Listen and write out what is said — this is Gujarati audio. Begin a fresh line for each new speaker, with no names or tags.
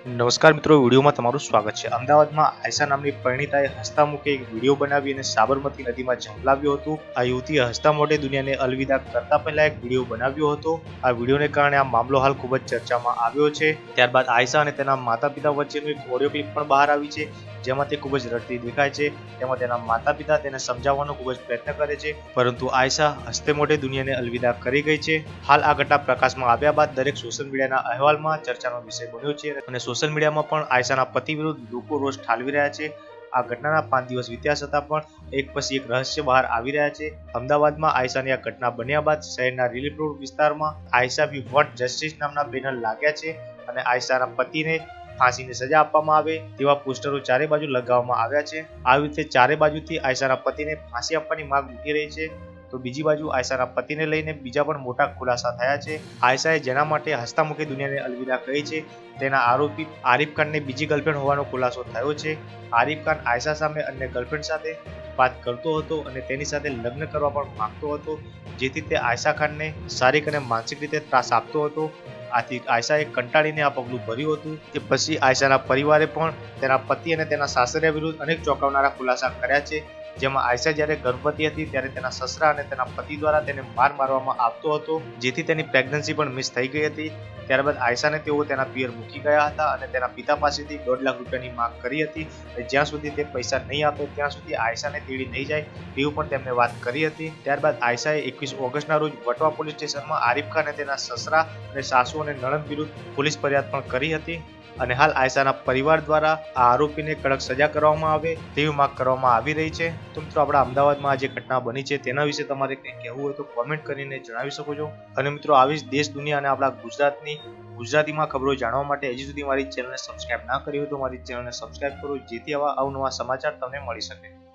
નમસ્કાર મિત્રો, વિડીયોમાં તમારું સ્વાગત છે. અમદાવાદમાં આયશા નામની પરિણીતાએ હસતા મુકે એક વીડિયો બનાવી અને સાબરમતી નદીમાં ઝંપલાવ્યો હતો. આ યુવતીએ હસતા મોઢે દુનિયાને અલવિદા કરતા પહેલા એક વીડિયો બનાવ્યો હતો. આ વિડીયોને કારણે આ મામલો હાલ ખૂબ જ ચર્ચામાં આવ્યો છે. ત્યારબાદ આયશા અને તેના માતા પિતા વચ્ચેનું એક ઓડિયો ક્લિપ પણ બહાર આવી છે. જેમાં તે ખૂબ જ રડતી દેખાય છે. તેમાં તેના માતા પિતા તેને સમજાવવાનો ખૂબ જ પ્રયત્ન કરે છે. પરંતુ આયશા હસ્તે મોઢે દુનિયાને અલવિદા કરી ગઈ છે. હાલ આ ઘટના પ્રકાશમાં આવ્યા બાદ દરેક સોશિયલ મીડિયાના અહેવાલમાં ચર્ચાનો વિષય બન્યો છે અને સોશિયલ મીડિયામાં પણ આયશાના પતિ વિરુદ્ધ લોકો રોષ ઠાલવી રહ્યા છે. આ ઘટનાના પાંચ દિવસ વીત્યા છતાં પણ એક પછી એક રહસ્ય બહાર આવી રહ્યા છે. અમદાવાદમાં આયશાની આ ઘટના બન્યા બાદ શહેરના રિલીફ રોડ વિસ્તારમાં આયશા વી વોટ જસ્ટિસ નામના બેનર લાગ્યા છે અને આયશાના પતિને ફાંસીની સજા આપવામાં આવે તેવા પોસ્ટરો ચારે બાજુ લગાવવામાં આવ્યા છે. આવી રીતે ચારે બાજુથી આયશાના પતિને ફાંસી આપવાની માંગ ઉઠી રહી છે. તો બીજી બાજુ આયશાના પતિને લઈને બીજા પણ મોટા ખુલાસા થયા છે. આયશાએ જેના માટે હસતા મુખે દુનિયાને અલવિદા કહી છે. તેના આરોપી આરિફ ખાનને બીજી ગર્લફ્રેન્ડ હોવાનો ખુલાસો થયો છે. આરિફ ખાન આયશા સામે અન્ય ગર્લફ્રેન્ડ સાથે વાત કરતો હતો અને તેની સાથે લગ્ન કરવા પણ માંગતો હતો. જેથી તે આયશા ખાનને શારીરિક અને માનસિક રીતે ત્રાસ આપતો હતો. આથી આયશાએ કંટાળીને આ પગલું ભર્યું હતું તે પછી આયશાના પરિવારે પણ તેના પતિ અને તેના સાસરિયા વિરુદ્ધ અનેક ચોંકાવનારા ખુલાસા કર્યા છે. જેમાં આયશા જ્યારે ગર્ભવતી હતી ત્યારે તેના સસરા અને તેના પતિ દ્વારા તેને માર મારવામાં આવતો હતો, જેથી તેની પ્રેગ્નન્સી પણ મિસ થઈ ગઈ હતી. ત્યારબાદ આયશાને તેઓ તેના પિયર મૂકી ગયા હતા અને તેના પિતા પાસેથી દોઢ લાખ રૂપિયાની માંગ કરી હતી અને જ્યાં સુધી તે પૈસા નહીં આપે ત્યાં સુધી આયશાને તેડી નહીં જાય તેવું પણ તેમને વાત કરી હતી. ત્યારબાદ આયશાએ એકવીસ ઓગસ્ટના રોજ વટવા પોલીસ સ્ટેશનમાં આરિફ ખાન અને તેના સસરા અને સાસુ અને નણંદ વિરુદ્ધ પોલીસ ફરિયાદ પણ કરી હતી. અને હાલ આયશાના પરિવાર દ્વારા આ આરોપીને કડક સજા કરવામાં આવે તેવી માંગ કરવામાં આવી રહી છે. તો મિત્રો, આપણા અમદાવાદમાં આ જે ઘટના બની છે તેના વિશે તમારે કંઈ કહેવું હોય તો કોમેન્ટ કરીને જણાવી શકો છો. અને મિત્રો, આવી જ દેશ, દુનિયા અને આપણા ગુજરાતની ગુજરાતીમાં ખબરો જાણવા માટે હજી સુધી મારી ચેનલને સબસ્ક્રાઇબ ના કરી હોય તો મારી ચેનલને સબસ્ક્રાઇબ કરો, જેથી આવા અવનવા સમાચાર તમને મળી શકે.